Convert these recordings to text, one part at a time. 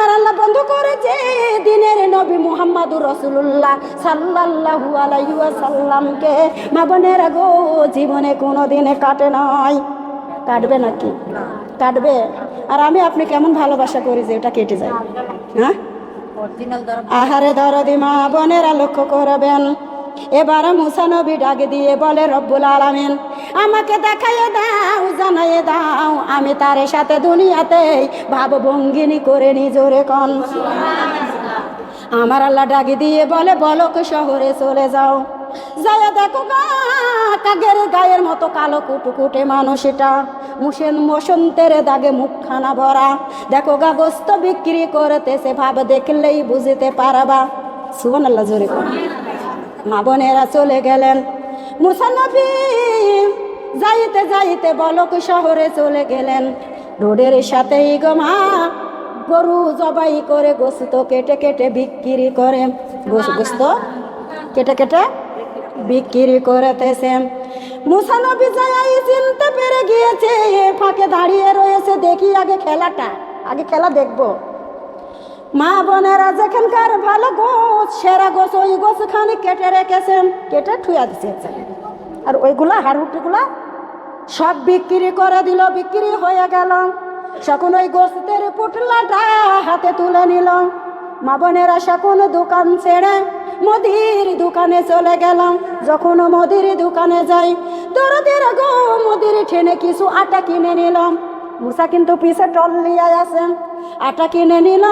আমার আল্লাহ বন্ধ করেছে দিনের নবী মোহাম্মদ রসুল্লাহ সাল্লাহ আলাইসাল্লামকে মা বোনেরা গো জীবনে কোনো দিনে কাটে নাই। কাটবে নাকি? কাটবে। আর আমি আপনি কেমন ভালোবাসা করি যে ওটা কেটে যায়। হ্যাঁ? আহারে দরদি মা বোনেরা লক্ষ্য করবেন। এবার মুসানবী ডাক দিয়ে বলে, রব্বুল আলামিন, আমাকে দেখাইয়ে দাও, জানাইয়ে দাও, আমি তার সাথে দুনিয়াতে ভাব ভঙ্গিনী করে নিজরে কন। আমার আল্লাহ ডাকি দিয়ে বলে, বলক শহরে চলে যাও। যাইয়া দেখো গা, কাগের গায়ের মতো কালো কুটুকুটে মানুষ এটা মুসেন বসন্তের দাগে মুখখানা ভরা। দেখো গা, গোস্ত বিক্রি করতেছে, ভাব দেখলেই বুঝতে পারবা। সুবন আল্লাহ জোরে। মা বোনেরা চলে গেলেন। মুসানবী যাইতে যাইতে বলক শহরে চলে গেলেন। রোডের সাথেই গো মা, গরু জবাই করে গোস্ত কেটে কেটে বিক্রি করে। গোস- গোস্ত কেটে কেটে বিক্রি করতেছে মুসানবী যাই চিনতে পেরে গিয়েছে, ফাঁকে দাঁড়িয়ে রয়েছে। দেখি আগে খেলাটা, আগে খেলা দেখব। মা বোনেরা যেখানকার ভালো গোছ, সেরা গোছ, ওই গোছ খানি কেটে রেখেছেন, কেটে ঠুয়া দিচ্ছে আর ওইগুলা হাড়ুটিগুলা সব বিক্রি করে দিল, বিক্রি হয়ে গেল। সকন ওই গোস্তের পুটলাটা হাতে তুলে নিল। মা বোনেরা সকন দোকান ছেড়ে মুদির দোকানে চলে গেলাম যখন মুদির দোকানে যাই, দরদের গো মুদির ঠেনে কিছু আটা কিনে নিলাম। মুসা কিন্তু পিসে টল লিয়ে আছে আটা কিনে নিল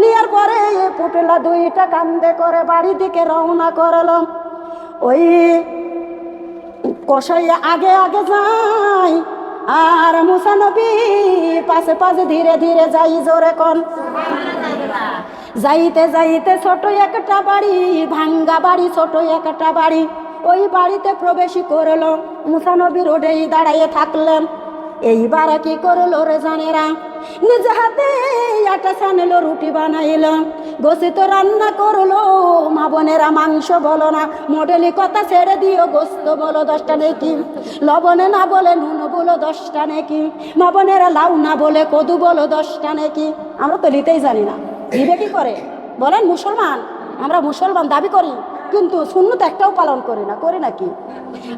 লিয়ার পরে পুটলা দুইটা কান্দে করে বাড়ি দিকে রওনা করলাম ওই কষাই আগে আগে যাই আর মুসানবী পাশে পাশে ধীরে ধীরে যাই জোরে কন। যাইতে যাইতে ছোট একটা বাড়ি, ভাঙ্গা বাড়ি, ছোট একটা বাড়ি। ওই বাড়িতে প্রবেশ করল। মুসানবী রোডেই দাঁড়াইয়ে থাকলেন। এইবার কি করল রে জানেরা? নিজে হাতে আটা ছানলো, রুটি বানাইলো। গোসিত রান্না করল, মা বোনেরা মাংস বলো না, মডেলি কথা ছেড়ে দিও, গোস্ত বলো দশটা নাকি। লবণে না বলে নুন বলো দশটা নাকি। মা বোনেরা লাউ না বলে কদু বলো দশটা নাকি। আমরা তো নিতেই জানি না। দিবে কি করে? বলেন মুসলমান, আমরা মুসলমান, দাবি করি। কিন্তু শূন্যত একটাও পালন করি না, করি নাকি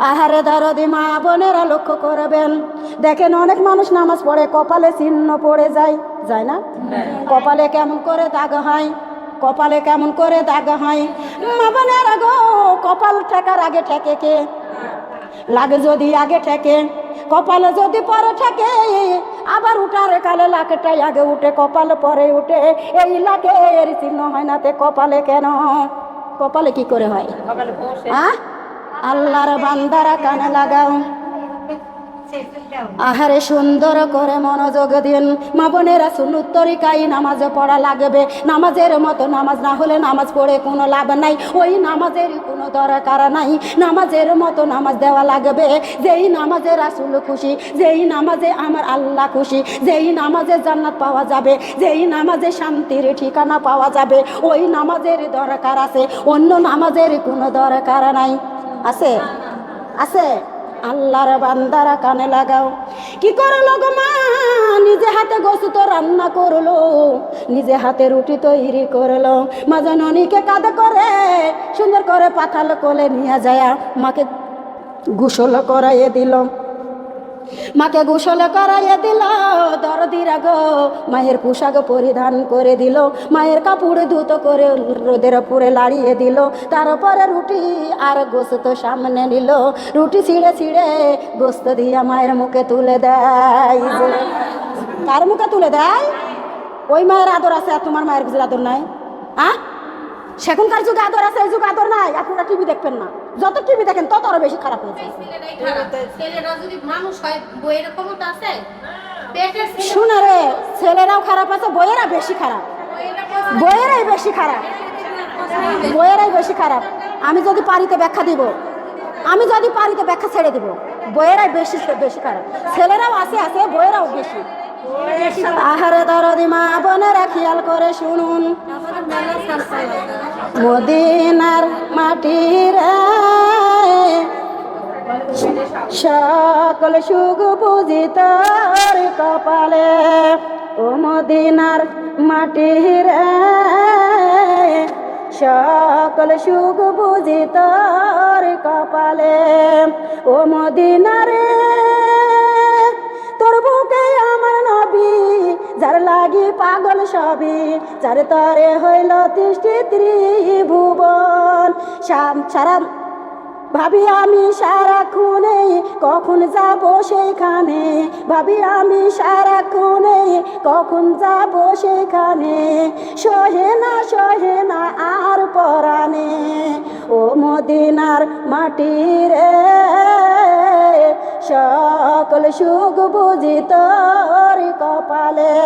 আহারে দরদি মা বোনেরা লক্ষ্য করবেন। দেখেন অনেক মানুষ নামাজ পড়ে, কপালে চিহ্ন পড়ে যায় যায় না? কপালে কেমন করে দাগ হয়, কপালে কেমন করে দাগ হয়? মা বোনেরা গো, কপাল ঠেকার আগে ঠেকে কে? লাগে যদি আগে ঠেকে, কপালে যদি পরে ঠেকে, আবার উঠার কালে লাখটাই আগে উঠে, কপালে পরে উঠে, এই লাখের চিহ্ন হয় না তে কপালে কেন? কপালে কি করে হয়? আল্লাহর বান্দারা কানে লাগাও। আহারে সুন্দর করে মনোযোগ দিন। মা বোনেরা সুন্নত তরিকাই নামাজে পড়া লাগবে। নামাজের মতো নামাজ না হলে নামাজ পড়ে কোনো লাভ নাই। ওই নামাজের কোনো দরকার নাই। নামাজের মতো নামাজ দেওয়া লাগবে। যেই নামাজে রাসুল খুশি, যেই নামাজে আমার আল্লাহ খুশি, যেই নামাজে জান্নাত পাওয়া যাবে, যেই নামাজে শান্তির ঠিকানা পাওয়া যাবে, ওই নামাজের দরকার আছে। অন্য নামাজের কোনো দরকার নাই। আছে? আছে? আল্লাহর বান্দারা কানে লাগাও। কি করল গো মা? নিজে হাতে গোসু তো রান্না করল, নিজে হাতে রুটি তৈরি করল। মা জননীকে কাঁদে করে, সুন্দর করে পাতাল কোলে নিয়ে যায় মাকে গোসল করাইয়ে দিল। মাকে গোসল করাইয়ে দিল দরদিরা গো মায়ের পোশাক পরিধান করে দিল, মায়ের কাপড় ধুতো করে রোদের পুরে লাড়িয়ে দিল, তারপরে রুটি আর গোস্ত সামনে নিল, রুটি ছিঁড়ে ছিঁড়ে গোস্ত দিয়ে মায়ের মুখে তুলে দেয়। কার মুখে তুলে দেয়? ওই মায়ের আদর আছে আর তোমার মায়ের কিছু আদর নাই? আ? সেখানকার যুগে আদর আছে, এই যুগে আদর নাই, আপনারা টিভি দেখবেন না। যত টিভি দেখেন তত আরও বেশি খারাপ হয়েছে ছেলেরা যদি মানুষ হয় বইয়ের ক্ষমতা আছে? শুনে রে ছেলেরাও খারাপ আছে বইয়েরা বেশি খারাপ। বইয়েরাই বেশি খারাপ। বইয়েরাই বেশি খারাপ। আমি যদি পারিতে ব্যাখ্যা দিব আমি যদি পারিতে ব্যাখ্যা ছেড়ে দিব বইয়েরাই বেশি বেশি খারাপ। ছেলেরাও আছে আছে বইয়েরাও বেশি। আহারে দরদি মা বোনেরা খেয়াল করে শুনুন। মদিনার মাটির সকল সুখ বুঝি তোর কপালে। ও মদিনার মাটির সকল সুখ বুঝি তোর কপালে। ও মদিনারে যার লাগি পাগল সবই যার তরে হইল তৃষ্টি ত্রিভুবন। শাম সারা ভাবি আমি সারাক্ষণে কখন যাব সেইখানে ভাবি আমি সারাক্ষণে কখন যাব সেইখানে সহে না সহে না, আর পরাণে। ও মদিনার মাটির সকল সুখ বুঝি তোর কপালে।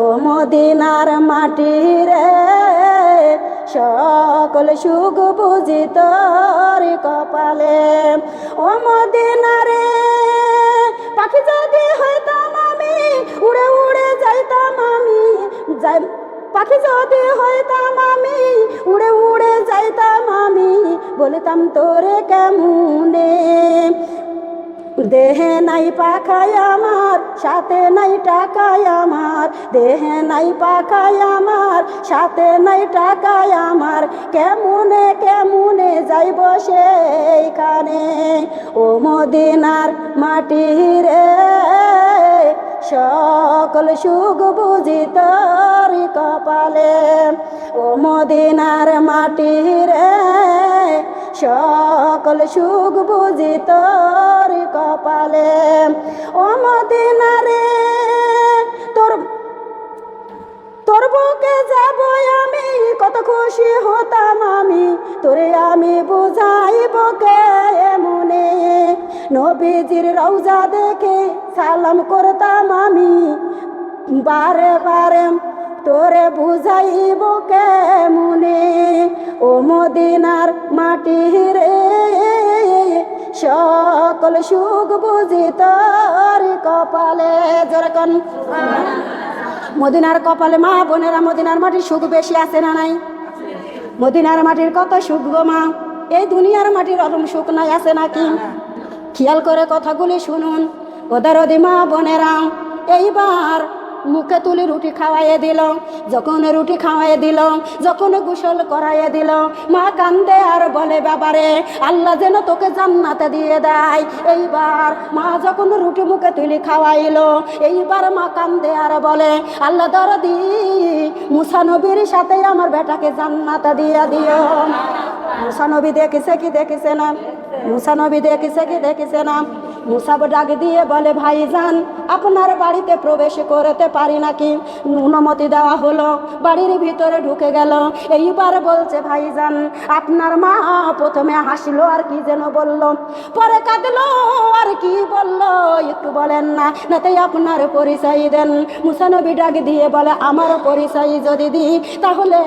ও মদিনার মাটির সকল সুখ বুঝি তোর কপালে। ও মদিনারে, পাখি যদি হইতাম আমি, উড়ে উড়ে যাইতাম আমি, যাই পাখি যদি হইতাম আমি, উড়ে উড়ে যাইতাম আমি, বলতাম তোরে কেমনে? দেহে নাই পাখায় আমার, সাথে নাই টাকায় আমার। দেহে নাই পাখায় আমার, সাথে নাই টাকায় আমার। কেমনে কেমনে যাইব সেইখানে? ও মদিনার মাটির সকল সুখ বুঝি তোর কপালে। ও মদিনার মাটির সকল সুখ বুঝি তোর কপালে। ও মদিনারে, তোর তোর বুকে যাব আমি, কত খুশি হতাম আমি। তোরে আমি বুঝাইব কে মনে নবীজির রৌজা দেখে সালাম করতাম আমি। বারে বারে তোরে বুঝাইব কে মনে ও মদিনার মাটি রে, সকল সুখ বুঝি তোর কপালে। যেরকম মদিনার কপালে মা বোনেরা মদিনার মাটির সুখ বেশি আছে না নাই? মদিনার মাটির কত সুখ গো মা? এই দুনিয়ার মাটির অরম সুখ নাই আছে নাকি? খেয়াল করে কথাগুলি শুনুন। ওদের ওদি মা বোনেরা, এইবার মুখে তুলে রুটি খাওয়াইয়ে দিল যখন রুটি খাওয়াইয়ে দিল যখন গোসল করাইয়ে দিল মা কান্দে আর বলে, বাবারে, আল্লাহ যেন তোকে জান্নাতে দিয়ে দেয়। এইবার মা যখন রুটি মুখে তুলে খাওয়াইলো, এইবার মা কান্দে আর বলে, আল্লাহ দরদি, মুসা নবীর সাথে আমার বেটাকে জান্নাতে দিয়ে দিও। মুসা নবী দেখেছে কি দেখেছে না? মুসা নবী দেখেছে কি দেখেছে না? মুসাব ডাক দিয়ে বলে ভাইজান আপনার বাড়িতে প্রবেশ করতে পারি নাকি? অনুমতি দেওয়া হলো। বাড়ির ভিতরে ঢুকে গেল। এইবার বলছে ভাইজান আপনার মা প্রথমে হাসলো, আর কি যেন বলল? পরে কাঁদলো, আর কি বলল? একটু বলেন না নাতে আপনার পরিচয় দেন? মুসানবী ডাক দিয়ে বলে, আমার পরিচয় যদি দিই, তাহলে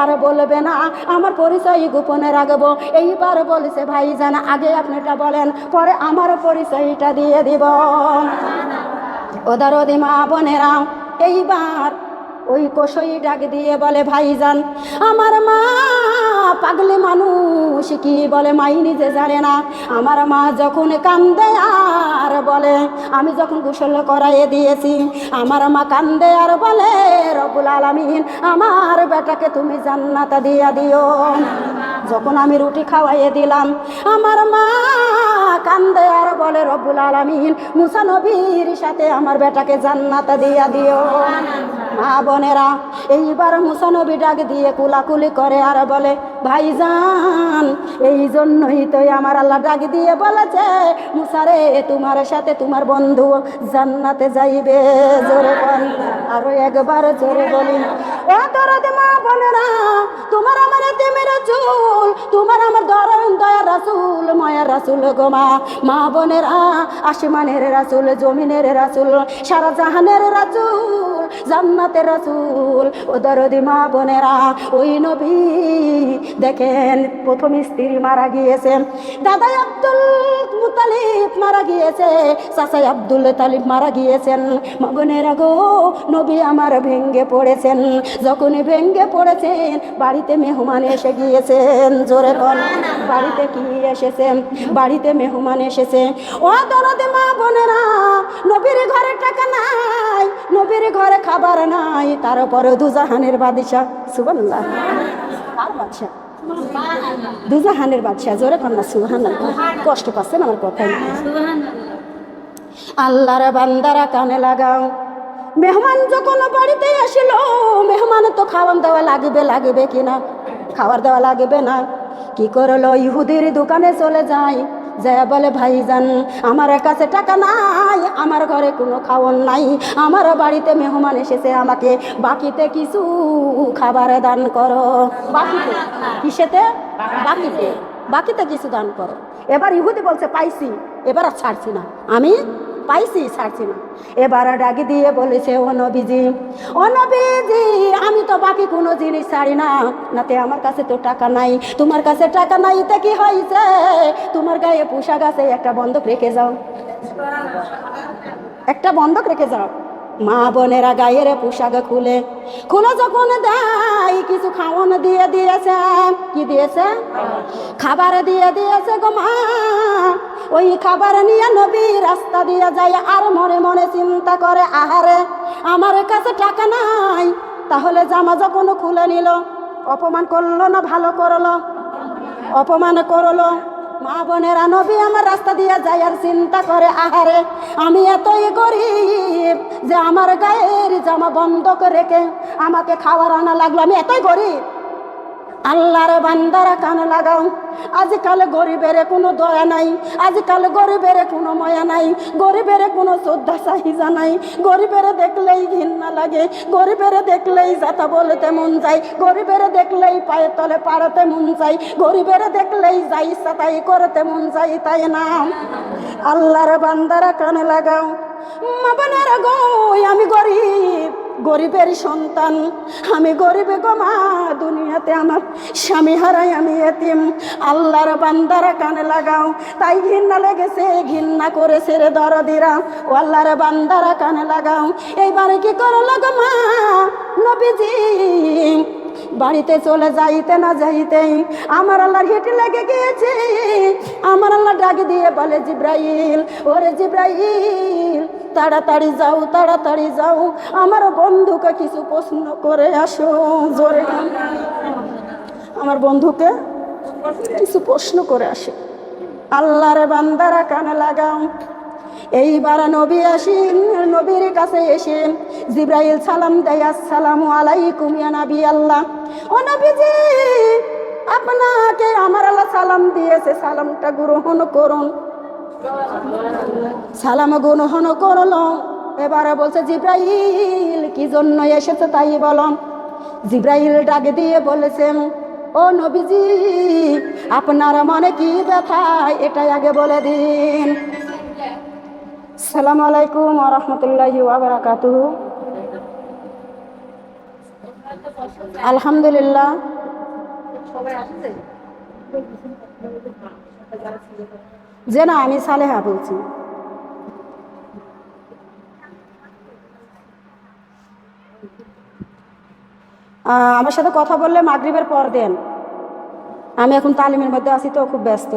আর বলবে না, আমার পরিচয় গোপনে রাখব। এইবার বলছে ভাইজান আগে আপনারটা বলেন, পরে আমার পরিচয়টা দিয়ে দিব। ওদার ওদি মা বোনেরা, এইবার ওই কষই ডাক দিয়ে বলে, ভাইজান, আমার মা পাগলে মানুষ, কি বলে মাই নিজে জানে না। আমার মা যখন কান্দে আর বলে, আমি যখন গোসল করাইয়ে দিয়েছি, আমার মা কান্দে আর বলে রবুল আলমিন, আমার বেটাকে তুমি জান্নাতা দিয়া দিও। যখন আমি রুটি খাওয়াইয়ে দিলাম, আমার মা কান্দে আর বলে, রব্বুল আলমিন, মুসা নবীর সাথে আমার বেটাকে জান্নাতা দিয়া দিও। মা বোনেরা, এইবার মুসা নবী ডাক দিয়ে কুলাকুলি করে আর বলে, ভাইজান এই জন্যই তো আমার আল্লাহ ডাক দিয়ে বলেছে মুসারে তোমার সাথে তোমার বন্ধু জান্নাতে যাইবে। জোরে বল, আরও একবার জোরে বলি। ও দরদ মা বোনেরা, তোমার আমার তেমের চুল রাসুল গোমা মা বোনেরা আসমানের রাসুল জমিনের রাসুল সারা জাহানের রাসুল। জান্নাতের রাসুল, ও দরদি মা বোনেরা, ওই নবী দেখেন প্রথম স্ত্রী মারা গিয়েছে, দাদাই আব্দুল মুতালিব মারা গিয়েছে, চাচাই আব্দুল তালিব মারা গিয়েছেন। মা বোনেরা গো, নবী আমার ভেঙ্গে পড়েছেন, যখনই ভেঙ্গে পড়েছেন, বাড়িতে মেহমান এসে গিয়েছেন, জোরে বল, বাড়িতে কি এসেছেন বাড়িতে মেহমান এসেছে। ও দরদে মা বোনেরা, নবীর ঘরে টাকা নাই, নবীর ঘরে খাবার নাই তারপরে দুজাহানের বাদিশা সুবহানাল্লাহ। কার বাদশা দুজাহানের বাদশা জোরে কন্যা সুবহানাল্লাহ। কষ্ট পাচ্ছেন আমার কথাই। আল্লাহর বান্দারা কানে লাগাও। মেহমান যখন বাড়িতে আসিল, মেহমান তো খাওয়ান দেওয়া লাগবে লাগবে কিনা? খাবার দেওয়া লাগবে না। কি করল? ইহুদির দোকানে চলে যায়। যা বলে, ভাইজান, আমার কাছে টাকা নাই, আমার ঘরে কোনো খাওয়ান নাই। আমার বাড়িতে মেহমান এসেছে, আমাকে বাকিতে কিছু খাবার দান করো। বাকিতে? কিসেতে? বাকিতে। বাকিতে কিছু দান করো। এবার ইহুদি বলছে, পাইছি, এবার আর ছাড়ছি না। আমি পাইছি, ছাড়ছি না। এবার ডাকি দিয়ে বলেছে, ও নবীজি ও নবীজি, আমি তো বাকি কোনো জিনিস ছাড়ি না। নাতে আমার কাছে তো টাকা নাই। তোমার কাছে টাকা নাই তা কি হয়েছে তোমার গায়ে পোশাক আছে, একটা বন্ধক রেখে যাও। একটা বন্ধক রেখে যাও। মা বোনেরা গায়ের পোশাক খুলে। খুলে যখন দেয়, কিছু খাওয়ানো দিয়ে দিয়েছে। কি দিয়েছে? খাবার দিয়ে দিয়েছে গো মা। ওই খাবার নিয়ে নবী রাস্তা দিয়ে যায় আর মনে মনে চিন্তা করে, আহারে, আমার কাছে টাকা নাই, তাহলে জামা যখন খুলে নিল, অপমান করল না, ভালো করল? অপমান করল? মা বোনেরা, নবী আমার রাস্তা দিয়ে যায় আর চিন্তা করে, আহারে, আমি এতই গরিব যে আমার গায়ের জামা বন্ধ রেখে আমাকে খাওয়ার আনা লাগল, আমি এতই গরিব। আল্লাহর বান্দারা কান লাগাও। আজকাল গরিবের কোনো দয়া নাই, আজকাল গরিবের কোনো ময়া নাই, গরিবের কোনো শ্রদ্ধা চাহিদা নাই। গরিবের দেখলেই ঘৃণা লাগে, গরিবের দেখলেই যাতা বলতে মন যায়, গরিবের দেখলেই পায়ে তলে পাড়াতে মন যায়, গরিবের দেখলেই যাই সাতাই করতে মন যায়, তাই না? আল্লাহর বান্দারা কান লাগাও। মা বোনেরা গো, আমি গরিব। গরিবের সন্তান। আমি গরিবে গো মা, দুনিয়াতে আমার স্বামী হারাই আমি এতিম। আল্লাহর বান্দারা কানে লাগাও, তাই ঘৃণা লেগেছে, ঘৃণা করে রে দরদিরা। ও আল্লাহর বান্দারা কানে লাগাও। এইবারে কি করল গো মা, নবীজি? বাড়িতে চলে যাইতে না যাইতেই আমার আল্লাহর হিট লেগে গিয়েছে। আমার আল্লাহ ডাক দিয়ে বলে, জিব্রাইল, ওরে জিব্রাইল, তাড়াতাড়ি যাও তাড়াতাড়ি যাও। আমার বন্ধুকে কিছু প্রশ্ন করে আসো, জোরে আমার বন্ধুকে কিছু প্রশ্ন করে আসে। আল্লাহর বান্দারা কানে লাগাও এইবার নবী আসেন, নবীর কাছে এসে জিব্রাইল সালাম দেয়, আসসালামু আলাইকুম ইয়া নবী আল্লাহ। ও নবীজি, আপনাকে আমার আল্লাহ সালাম দিয়েছে, সালামটা গ্রহণ করুন। সালাম গ্রহণ করল। এবারে বলছে, জিব্রাইল, কি জন্য এসেছে তাই বলম জিব্রাইল ডাক দিয়ে বলেছেন ও নবীজি, আপনার মনে কি ব্যথা? এটাই আগে বলে দিন। সালাম আলাইকুম রহমতুল্লাহি ওয়াবারাকাতু আলহামদুলিল্লাহ যে না আমি সালেহা বলছি। আমার সাথে কথা বললে মাগরিবের পর দেন। আমি এখন তালিমের মধ্যে আছি তো, খুব ব্যস্ত।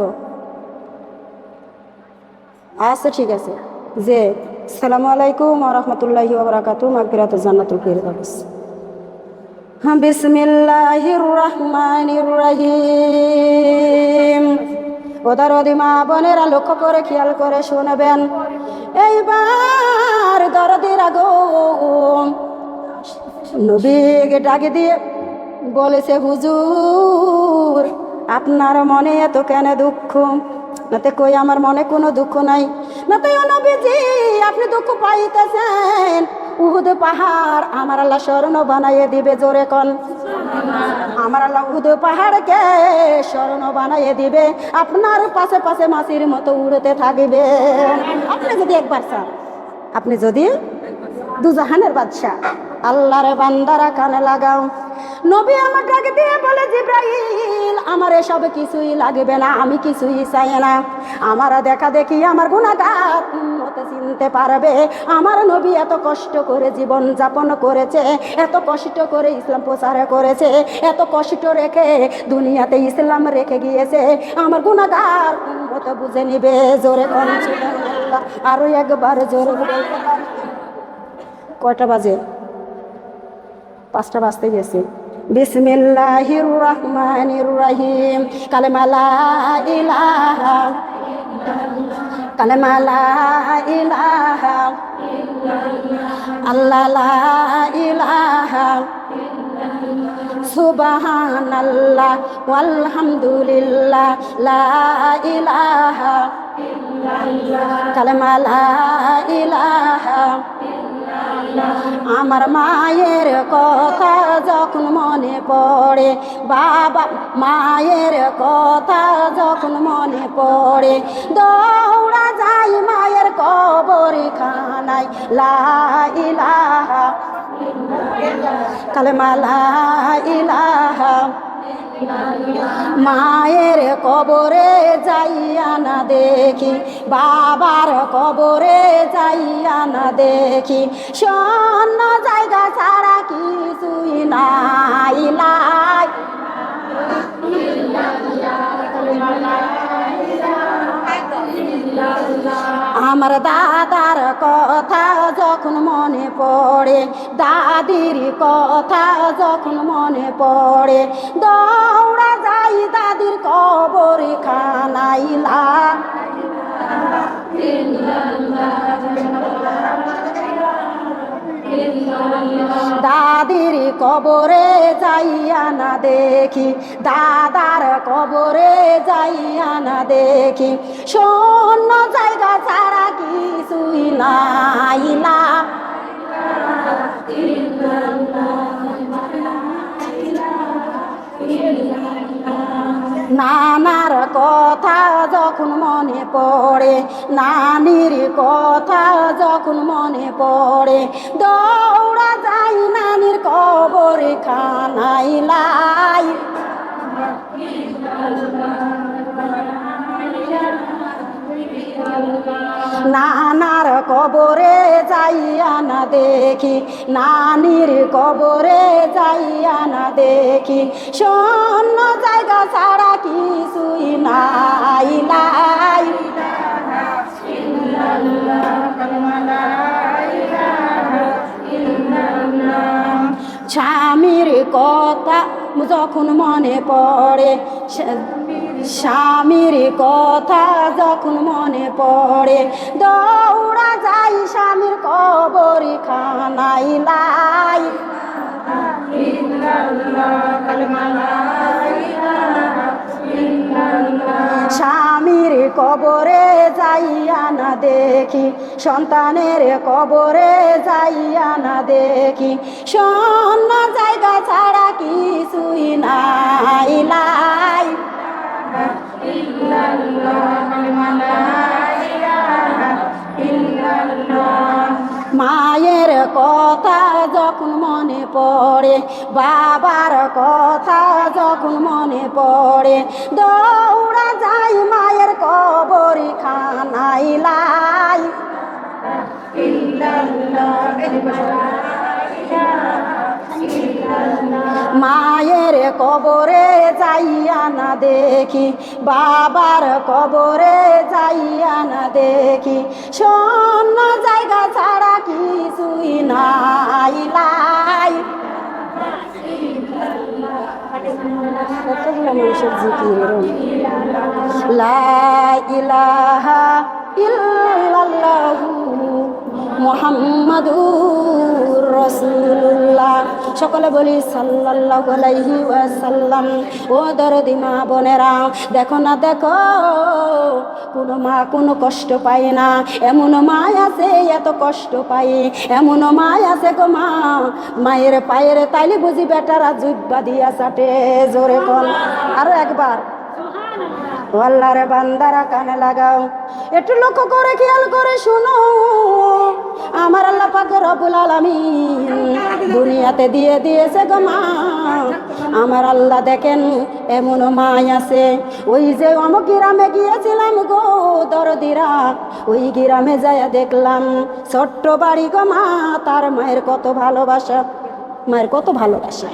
আচ্ছা ঠিক আছে। যে, সালামু আলাইকুম রহমতুল্লাহি ওবরাকাতু মাগফিরাত জান্নাতুল ফিরদাউস। হ্যাঁ বিসমিল্লাহির রহমানির রহিম। ওদার মা বোনেরা, লক্ষ্য করে, খেয়াল করে শুনবেন। এইবার দরদির আগুন নবীকে ডাকে দিয়ে বলেছে, হুজুর, আপনার মনে এত কেন দুঃখ? নাতে কই আমার মনে কোনো দুঃখ নাই? নাতে নবীজি, আপনি দুঃখ পাইতেছেন। উহুদ পাহাড় আমার আল্লাহ স্মরণ বানাইয়ে দিবে জোরে কন। আমার আল্লাহ উহুদ পাহাড়কে স্মরণ বানাইয়ে দিবে। আপনার পাশে পাশে মাসির মতো উড়তে থাকবে। আপনি যদি একবার চান, আপনি যদি দুজাহানের বাদশাহ, আল্লাহর বান্দারা কানে লাগাও। নবী আমার ডাকে দিয়ে বলে, জিব্রাইল, আমার এসব কিছুই লাগবে না, আমি কিছুই চাই না। আমার দেখা দেখি আমার গুণাগার উন্নত চিনতে পারবে। আমার নবী এত কষ্ট করে জীবন যাপন করেছে, এত কষ্ট করে ইসলাম প্রচার করেছে, এত কষ্ট রেখে দুনিয়াতে ইসলাম রেখে গিয়েছে। আমার গুণাগার উন্নত বুঝে নিবে, জোরে আরও একবার জোরে কয়টা বাজে? পাঁচটা বাজতে গেছে। বিসমিল্লাহির রহমানির রহিম কালেমা লা ইলাহা কালেমা লা ইলাহা আল্লাহ ইলাহা সুবহানাল্লাহ ওয়ালহামদুলিল্লাহ লা ইলাহা কালেমা লা ইলাহা আমার মায়ের কথা যখন মনে পড়ে, বাবা মায়ের কথা যখন মনে পড়ে, দৌড়া যাই মায়ের কবর খানায় লা ইলাহা কালেমা লা ইলাহা মায়ের কবরে যাইয়া না দেখি, বাবার কবরে যাইয়া না দেখি। শূন্য জায়গা ছাড়া কিছুই নাই লাই আমার দাদার কথা যখন মনে পড়ে, দাদির কথা যখন মনে পড়ে, দৌড়া যাই দাদির কবর খানাইলা দাদির কবরে যাইয়া না দেখি, দাদার কবরে যাইয়া না দেখি। শূন্য জায়গা ছাড়া কিছুই নাই না। নানার কথা যখন মনে পড়ে, নানির কথা যখন মনে পড়ে, দৌড়া যাই নানির কবর খানাই লাই। নানার কবরে যাইয়া না দেখি, নানির কবরে যাইয়া না দেখি। শূন্য জায়গা ছাড়া কিছুই নাই লাই স্বামীর কথা যখন মনে পড়ে স্বামীর কথা যখন মনে পড়ে, দৌড়া যাই স্বামীর কবর খানাই লাই। স্বামীর কবরে যাইয়া না দেখি, সন্তানের কবরে যাইয়া না দেখি, শূন্য জায়গা ছাড়া কিছুই লাই। মায়ের কথা যখন মনে পড়ে বাবার কথা যখন মনে পড়ে দৌড়া যাই মায়ের কবর খানাই লাই মায়ের কবরে যাইয়া না দেখি, বাবার কবরে যাইয়া না দেখি। শূন্য জায়গা ছাড়া কিছুই নাই, লাই। জিকির লা ইলাহা ইল্লাল্লাহু মুহাম্মাদুর রাসূলুল্লাহ। সকলে বলি সাল্লাল্লাহু আলাইহি ওয়াসাল্লাম। ও দরদি মা বোনেরা, দেখো না, দেখো, কোনো মা কোনো কষ্ট পায় না। এমন মা আছে, এত কষ্ট পায়। এমন মা আছে গো মা, মায়ের পায়ের তাইলে বুঝি বেটারা জুব্বা দিয়া চাটে, জোরে কল আরও একবার। আল্লাহর বান্দারা কানে লাগাও। একটু লক্ষ্য করে খেয়াল করে শুনো। আমার আল্লাহ পাক রব্বুল আলামিন দুনিয়াতে দিয়ে দিয়েছে গো মা। আমার আল্লাহ দেখেন, এমন মাই আছে। ওই যে অমুক গ্রামে গিয়েছিলাম গো দরদিরা, ওই গ্রামে যায়া দেখলাম, ছোট্ট বাড়ি গো মা, তার মায়ের কত ভালোবাসা। মায়ের কত ভালোবাসা।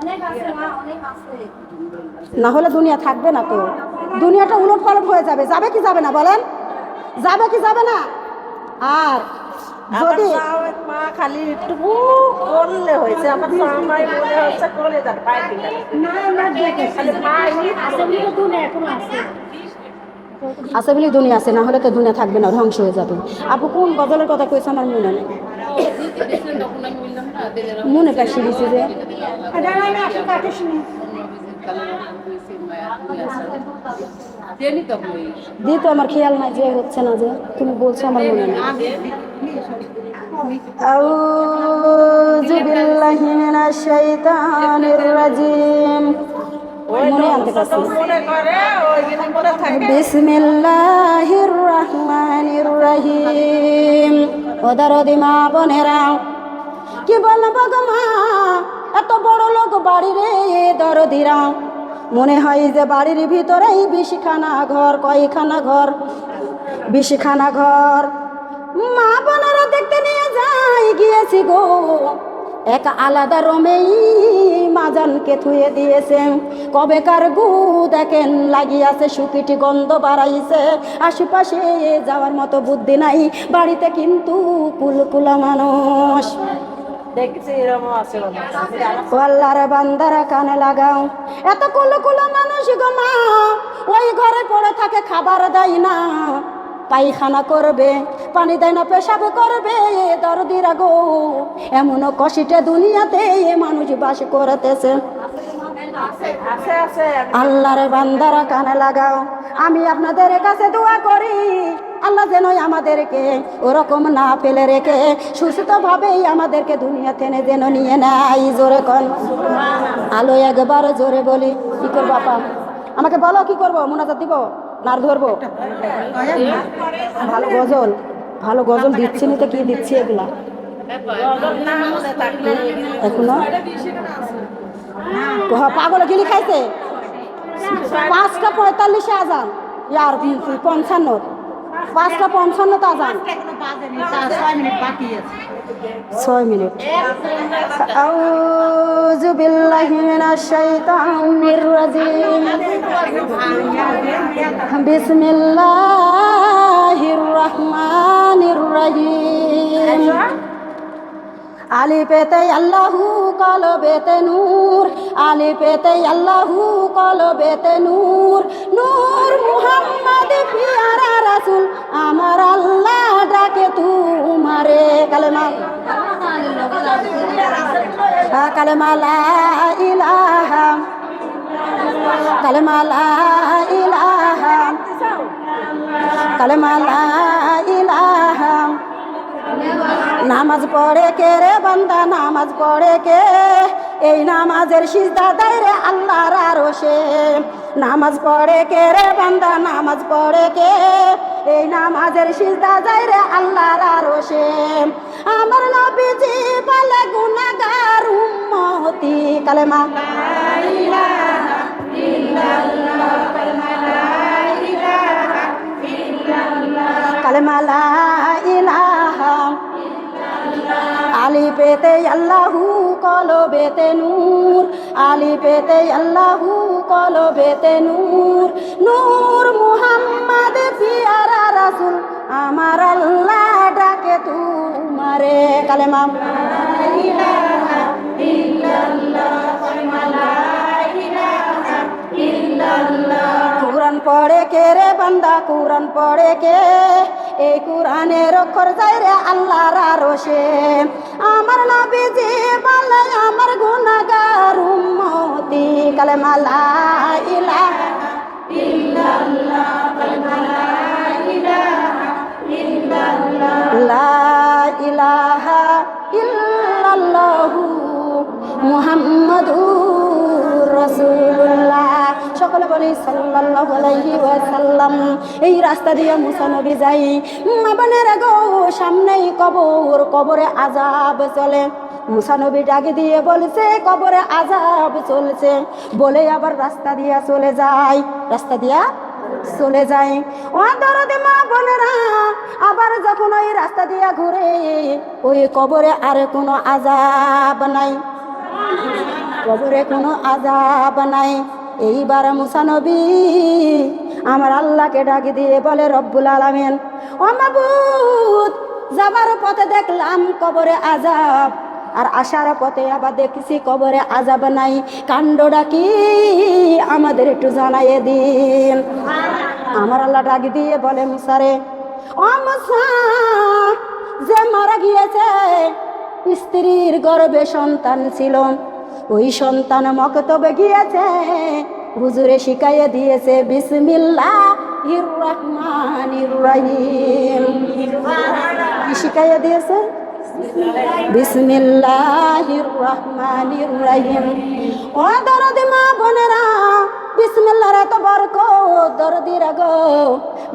অনেক আছে মা, অনেক আছে। না হলে দুনিয়া থাকবে না তো দুনিয়াটা উলট পালট হয়ে যাবে যাবে কি যাবে না বলেন যাবে কি যাবে না আর যদি মা খালি একটু করলে হয়েছে আমার জামাই মনে হচ্ছে করে যান পায়ে দিলে খালি আছে বলে দুনিয়া আছে না হলে তো দুনিয়া থাকবে না ধ্বংস হয়ে যাবে আপু কোন গজলের কথা কইছে আমার মনে নেই মনে পাশে দিছে যে তো আমার খেয়াল নাই যে হচ্ছে না যে তুমি বলছো আমার মনে নেই। আউযু বিল্লাহি মিনাশ শাইতানির রাজিম। মনে আনতে পারছি। বিসমিল্লাহির রহমানির রহিম। ওদারদি মা বোনেরা কি বলব গো মা? এত বড় লোক বাড়ি রে, দরদিরা। মনে হয় যে বাড়ির ভিতরেই বিশিখানা ঘর, কয়খানা ঘর বিশিখানা ঘর। মা বোনেরা দেখতে নিয়ে যাই গিয়েছি গো। এক আলাদা রমেই মাজানকে থুয়ে দিয়েছে। কবেকার গু দেখেন, লাগিয়াছে সুকিটি গন্ধ বাড়াইছে। আশেপাশে যাওয়ার মতো বুদ্ধি নাই, বাড়িতে কিন্তু কুলকুলা মানুষ। দেখছি এরকম বান্দারা কানে লাগাও। এত কুলকুলা মানুষ গো মা ওই ঘরে পড়ে থাকে খাবার দেয় না। পায়খানা করবে পানি দেয় না পেশাব করবে দরদিরা গো এমন কষিটে দুনিয়াতে মানুষ বাস করতেছে। আছে বান্দারা কানে লাগাও। আমি আপনাদের কাছে দোয়া করি আল্লাহ যেন আমাদেরকে ওরকম না ফেলে রেখে, সুস্থভাবেই আমাদেরকে দুনিয়া থেকে যেন নিয়ে নেয়। জোরে কন আলো একবার জোরে বলি, কি করব আপা? আমাকে বলো, কি করব? মোনাজাত দিব? নার ধরবো? ভালো গজল ভালো গজল দিচ্ছি না তো, কি দিচ্ছি এগুলা? এখনও? পাগলে, গিলি খাইছে? পাঁচটা পঁয়তাল্লিশে আজান। ইয়ার পঞ্চান্ন পাঁচটা পঞ্চান্নতে আজান ছয় মিনিট أعوذ بالله من الشيطان الرجيم بسم الله الرحمن الرحيم আলি পেতে আল্লাহু কল বেতে নূর, আলি পেতে আল্লাহু কল বেতে নূর। নূর মুহাম্মদ পিয়ারা রাসূল, আমার আল্লাহ ডাকে তুমারে কালেমা। কালেমা লা ইলাহা, কালেমা লা ইলাহা, কালেমা লা নামাজ পড়ে কে রে বান্দা, নামাজ পড়ে কে? এই নামাজের সিজদা দেয় রে আল্লাহর আরশে। নামাজ পড়ে কে রে বান্দা, নামাজ পড়ে কে? এই নামাজের সিজদা যায় রে আল্লাহর আরশে। আমার নবীজি বলে, গুনাহগার উম্মতি, কালেমা। কালেমা লা পেতে আল্লাহু কলো বেতে নূর, আলি পেতে আল্লাহু কলো বেতে নূর। নূর মুহাম্মদ পিয়ারা রাসূল, আমার আল্লাহ ডাকে তুমারে কালেমা। কুরআন পড়ে কে রে বান্দা, কুরআন পড়ে কে? এই কুরআনের অক্ষর যায় রে আল্লাহর আরশে। আমার নবীজি বলে, আমার গুনাহগার উম্মতি কালেমা লা ইলাহা ইল্লাল্লাহ কালেমা লা ইলাহা ইল্লাল্লাহ লা ইলাহা ইল্লাল্লাহু মুহাম্মাদুর রাসূলুল্লাহ সকলে সাল্লাল্লাহু আলাইহি ওয়াসাল্লাম, এই রাস্তা দিয়ে মুসা নবী যাই। মা বোনেরা গো, সামনেই কবর, কবরে আজাব চলে। মুসা নবী ডাকে দিয়ে বলছে, কবরে আজাব চলছে। বলে আবার রাস্তা দিয়া চলে যায় রাস্তা দিয়া চলে যায় ও দরদে মা বোনেরা, আবার যখন ওই রাস্তা দিয়া ঘুরে, ওই কবরে আর কোনো আজাব নাই। কবরে কোনো আজাব নাই। এইবার মুসানবী আমার আল্লাহকে ডাকি দিয়ে বলে, রব্বুল আলামিন, ও মাবুদ, যাবার পথে দেখলাম কবরে আজাব আর আসার পথে আবার দেখছি কবরে আজাব নাই। কাণ্ডটা কি? আমাদের একটু জানাইয়ে দিন। আমার আল্লাহ ডাকি দিয়ে বলে মুসারে যে মারা গিয়েছে, স্ত্রীর গর্ভে সন্তান ছিল ওই সন্তান মকতবে গিয়েছে, হুজুরে শিখাইয়ে দিয়েছে বিসমিল্লাহ রহমান রহিম। কি শিখাইয়ে দিয়েছে? বিসমিল্লাহির রহমানির রহিম। ও দরদি মা বোনেরা বিসমিল্লাহর এত বরকত দরদির গো।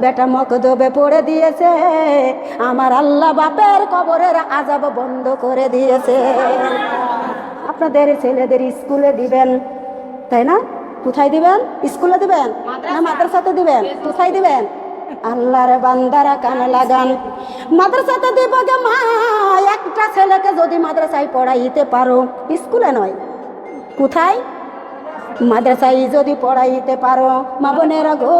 বেটা মকদবে পড়ে দিয়েছে, আমার আল্লাহ বাপের কবরের আজাব বন্ধ করে দিয়েছে। আপনাদের ছেলেদের স্কুলে দিবেন তাই না? কোথায় দিবেন? স্কুলে দিবেন? না মাদ্রাসাতে দিবেন? কোথায় দিবেন? আল্লাহর বান্দারা কানে লাগান। মাদ্রাসাতে দিব গে মা একটা ছেলেকে যদি মাদ্রাসায় পড়াইতে পারো স্কুলে নয়। কোথায়? মাদ্রাসায় যদি পড়াইতে পারো মা বোনেরা গো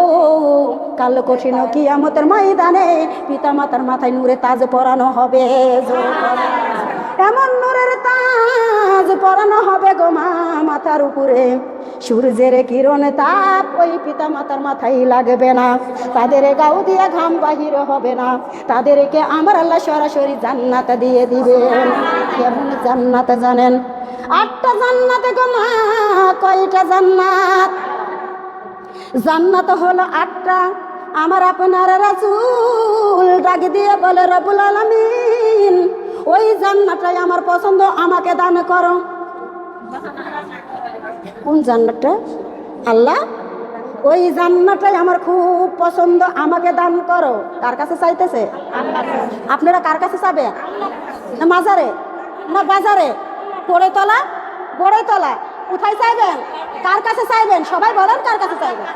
কাল কঠিন কি আমাদের ময়দানে পিতা মাতার মাথায় নূরে তাজ পরানো হবে। এমন নূরের তাজ পরানো হবে গো মা মাথার উপরে? সূর্যের কিরণ তাপ ওই পিতা মাতার মাথায় লাগবে না। তাদের গাও দিয়ে ঘাম বাহির হবে না। তাদেরকে আমার আল্লাহ সরাসরি জান্নাত দিয়ে দিবেন কেমন জান্নাত জানেন? আটটা জান্নাতে গো মা, কয়টা জান্নাত? জান্নাত হলো আটটা। আমার আপনার রাসূল ডাক দিয়ে বলে রবুল আলামিন ওই জান্নাতটাই আমার পছন্দ, আমাকে দান করো। কোন জান্নাতটা? আল্লাহ? ওই জান্নাতটাই আমার খুব পছন্দ, আমাকে দান করো। কার কাছে চাইতেছে? আপনারা কার কাছে চাবেন না মাজারে? না বাজারে? পড়ে তলা? পড়ে তলা। কোথায় চাইবেন? কার কাছে চাইবেন? সবাই বলেন কার কাছে চাইবেন।